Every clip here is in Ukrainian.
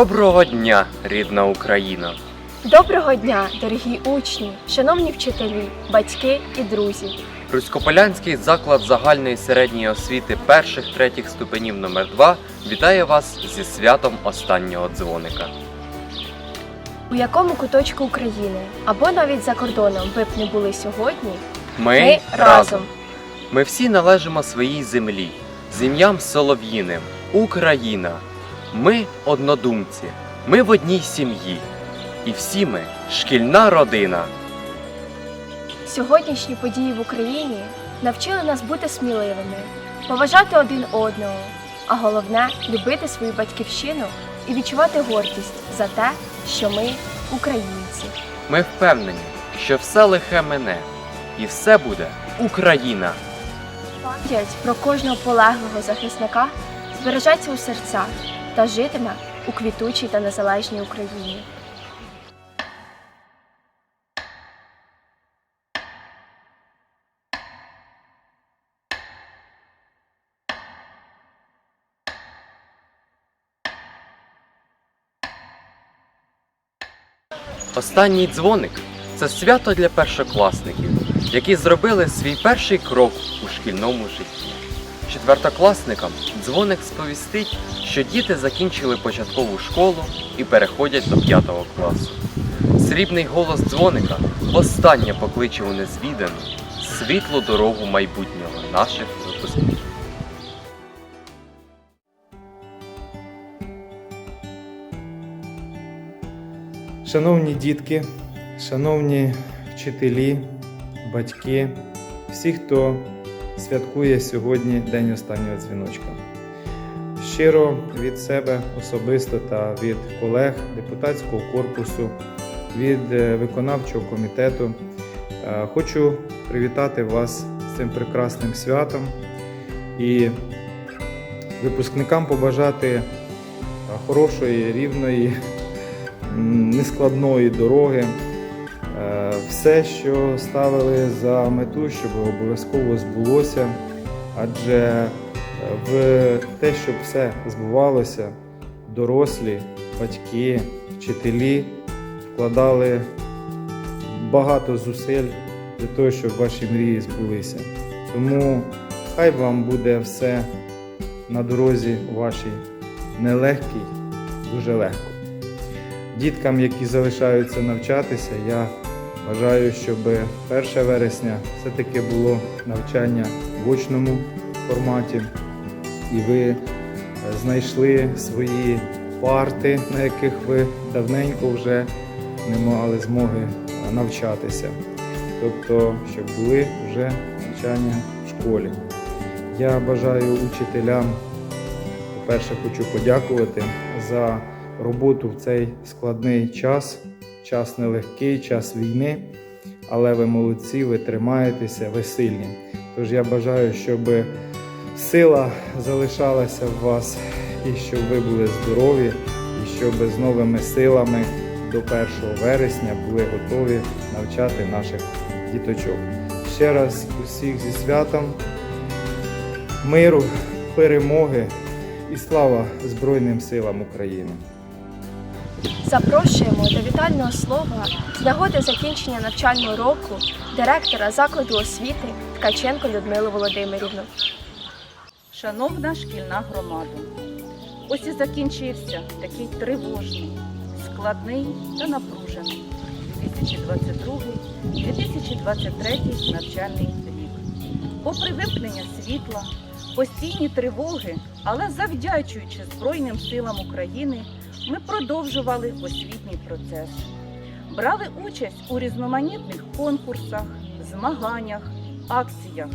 Доброго дня, рідна Україна! Доброго дня, дорогі учні, шановні вчителі, батьки і друзі. Руськополянський заклад загальної середньої освіти перших третіх ступенів номер 2 вітає вас зі святом останнього дзвоника. У якому куточку України або навіть за кордоном ви б не були сьогодні, Ми, ми разом. Ми всі належимо своїй землі, з ім'ям Солов'їним, Україна. Ми однодумці, ми в одній сім'ї. І всі ми шкільна родина. Сьогоднішні події в Україні навчили нас бути сміливими, поважати один одного, а головне любити свою батьківщину і відчувати гордість за те, що ми українці. Ми впевнені, що все лихе мене, і все буде Україна. Пам'ять про кожного полеглого захисника збережеться у серцях та житиме у квітучій та незалежній Україні. Останній дзвоник це свято для першокласників, які зробили свій перший крок у шкільному житті. Четвертокласникам дзвоник сповістить, що діти закінчили початкову школу і переходять до п'ятого класу. Срібний голос дзвоника востаннє покличе у незвідану світлу дорогу майбутнього наших випускників. Шановні дітки, шановні вчителі, батьки, всі, хто святкує сьогодні День останнього дзвіночка. Щиро від себе особисто та від колег депутатського корпусу, від е, виконавчого комітету е, хочу привітати вас з цим прекрасним святом і випускникам побажати е, хорошої, рівної нескладної дороги. Все, що ставили за мету, щоб обов'язково збулося, адже е, в те, щоб все збувалося, дорослі, батьки, вчителі вкладали багато зусиль для того, щоб ваші мрії збулися. Тому хай вам буде все на дорозі вашій нелегкій, дуже легко. Діткам, які залишаються навчатися, я бажаю, щоб 1 вересня все-таки було навчання в очному форматі, і ви е, знайшли свої парти, на яких ви давненько вже не мали змоги е, навчатися. Тобто, щоб були вже навчання в школі. Я бажаю учителям по-перше, хочу подякувати за роботу в цей складний час, час нелегкий, час війни. Але ви молодці, ви тримаєтеся, ви сильні. Тож я бажаю, щоб сила залишалася в вас, і щоб ви були здорові, і щоб з новими силами до 1 вересня були готові навчати наших діточок. Ще раз усіх зі святом, миру, перемоги і слава Збройним силам України! Запрошуємо до вітального слова з нагоди закінчення навчального року директора закладу освіти Ткаченко Людмилу Володимирівну. Шановна шкільна громада, ось і закінчився такий тривожний, складний та напружений 2022-2023 навчальний рік. Попри вимкнення світла, постійні тривоги, але завдячуючи Збройним силам України, ми продовжували освітній процес. Брали участь у різноманітних конкурсах, змаганнях, акціях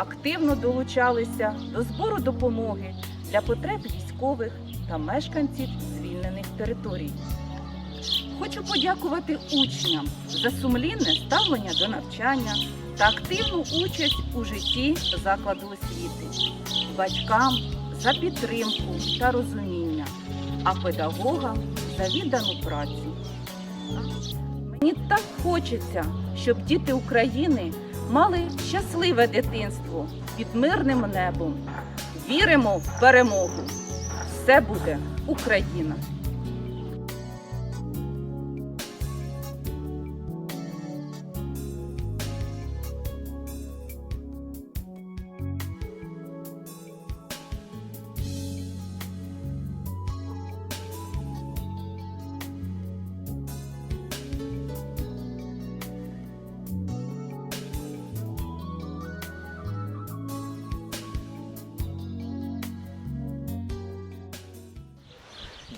активно долучалися до збору допомоги для потреб військових та мешканців звільнених територій. Хочу подякувати учням за сумлінне ставлення до навчання та активну участь у житті закладу освіти, батькам за підтримку та розуміння, а педагогам за віддану працю. Мені так хочеться, щоб діти України мали щасливе дитинство під мирним небом. Віримо в перемогу. Все буде Україна!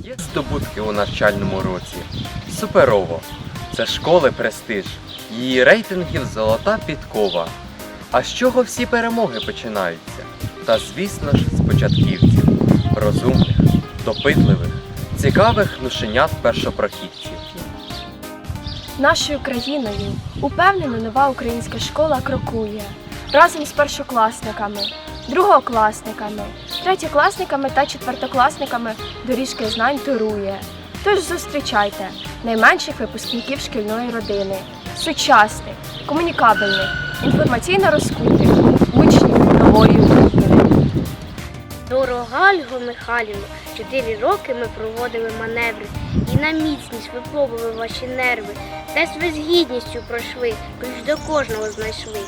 Є здобутки у навчальному році. Суперово. Це школи престиж. Її рейтингів золота підкова. А з чого всі перемоги починаються? Та звісно ж з початківців, розумних, допитливих, цікавих нушенят першопрохідців. Нашою країною упевнено нова українська школа крокує разом з першокласниками, другокласниками, третьокласниками та четвертокласниками доріжки знань турує. Тож зустрічайте найменших випускників шкільної родини, сучасних, комунікабельних, інформаційно розкутих, учнів нової України. Дорога Ольго Михайлівно, чотири роки ми проводили маневри і на міцність випробували ваші нерви. Тест ви з гідністю пройшли, ключ до кожного знайшли.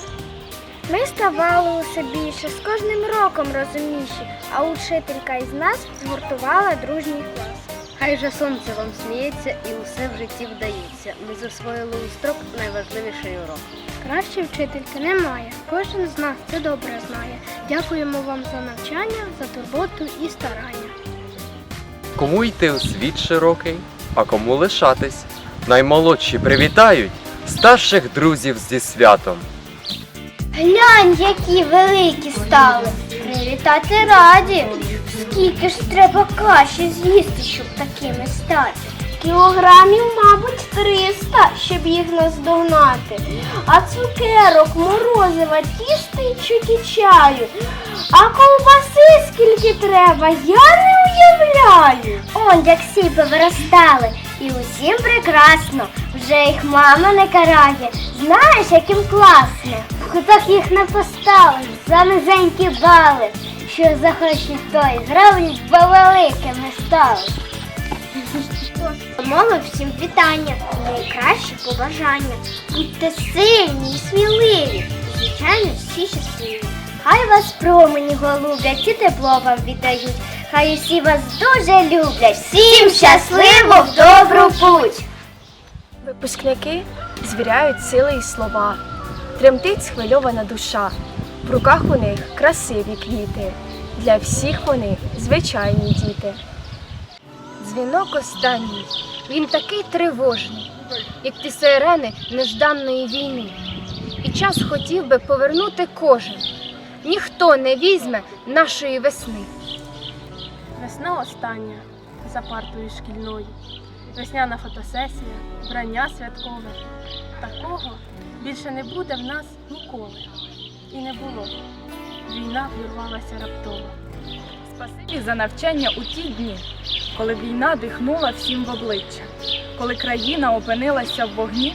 Ми ставали усе більше, з кожним роком розумніші, а учителька із нас згуртувала дружній клас. Хай же сонце вам сміється і усе в житті вдається. Ми засвоїли у строк найважливіший урок. Краще вчительки немає. Кожен з нас це добре знає. Дякуємо вам за навчання, за турботу і старання. Кому йти у світ широкий, а кому лишатись. Наймолодші привітають старших друзів зі святом. Глянь, які великі стали. Привітати раді. Скільки ж треба каші з'їсти, щоб такими стати? Кілограмів, мабуть, 300, щоб їх наздогнати. А цукерок, морозива, тісти чуть і чаю. А ковбаси скільки треба, я не уявляю. Он як всі повиростали. І усім прекрасно. Вже їх мама не карає. Знаєш, яким класно. Так їх не поставиш за низенькі бали. Що захоче той зроблять, бо великими стали. Мовив всім вітання, найкращі побажання. Будьте сильні і сміливі, звичайно, всі щасливі. Хай вас промені голублять і тепло вам віддають. Хай усі вас дуже люблять. Всім щасливо в добру путь! Випускники звіряють сили і слова, тремтить схвильована душа. В руках у них красиві квіти, для всіх вони звичайні діти. Дзвінок останній, він такий тривожний, як ті сирени нежданної війни. І час хотів би повернути кожен. Ніхто не візьме нашої весни. Весна остання за партою шкільною. Весняна фотосесія, вбрання святкове. Такого більше не буде в нас ніколи. І не було. Війна вірвалася раптово. Спасибі за навчання у ті дні, коли війна дихнула всім в обличчя, коли країна опинилася в вогні.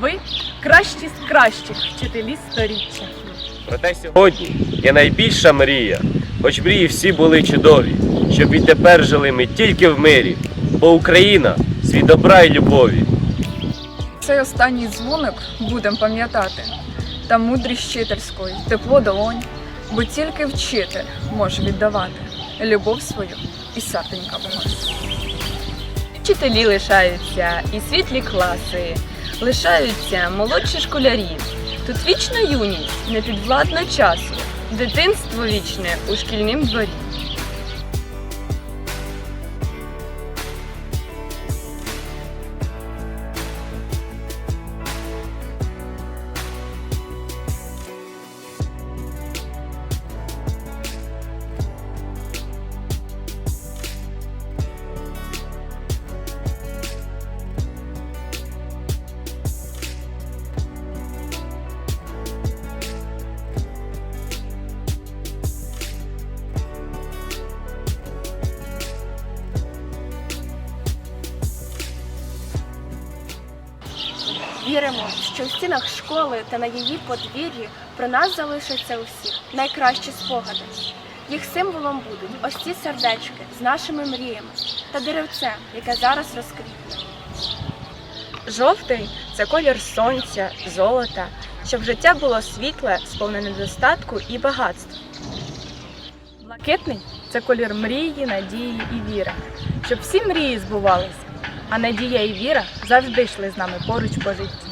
Ви кращі з кращих вчителі сторіччя. Проте сьогодні є найбільша мрія, хоч мрії всі були чудові, щоб відтепер жили ми тільки в мирі, бо Україна свій добра й любові. Цей останній дзвоник будемо пам'ятати, та мудрість вчительської, тепло долонь, бо тільки вчитель може віддавати любов свою і серденька вогонь. Вчителі лишаються і світлі класи, лишаються молодші школярі. Тут вічна юність, непідвладна часу, дитинство вічне у шкільнім дворі. Стінах школи та на її подвір'ї про нас залишаться усіх найкращі спогади. Їх символом будуть ось ці сердечки з нашими мріями та деревце, яке зараз розквітне. Жовтий це колір сонця, золота, щоб життя було світле, сповнене достатку і багатства. Блакитний це колір мрії, надії і віри, щоб всі мрії збувалися, а надія і віра завжди йшли з нами поруч по житті.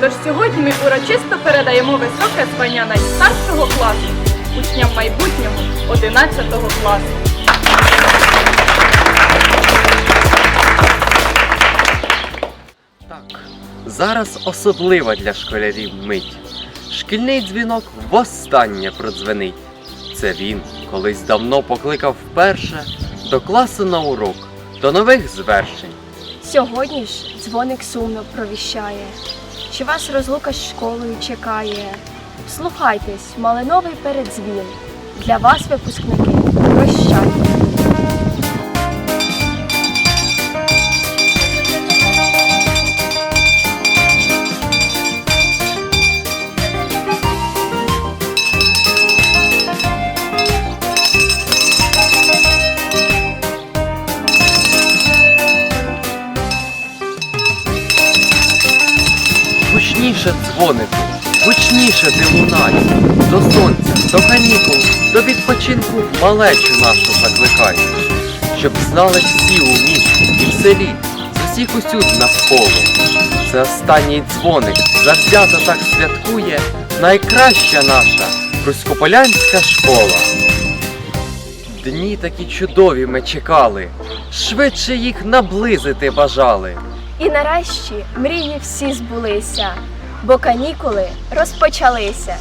Тож сьогодні ми урочисто передаємо високе звання найстаршого класу учням майбутнього 11 класу. Так, зараз особлива для школярів мить. Шкільний дзвінок востаннє продзвенить. Це він колись давно покликав вперше до класу на урок, до нових звершень. Сьогодні ж дзвоник сумно провіщає, що вас розлука з школою чекає. Слухайтесь, малиновий передзвін. Для вас, випускники, прощайте. Гучніше дзвонику, гучніше ти лунай, до сонця, до канікул, до відпочинку малечу нашу закликай, щоб знали всі у місті і в селі, з усіх усюд навколо. Це останній дзвоник завзято так святкує найкраща наша Руськополянська школа. Дні такі чудові ми чекали, швидше їх наблизити бажали. І нарешті мрії всі збулися, бо канікули розпочалися.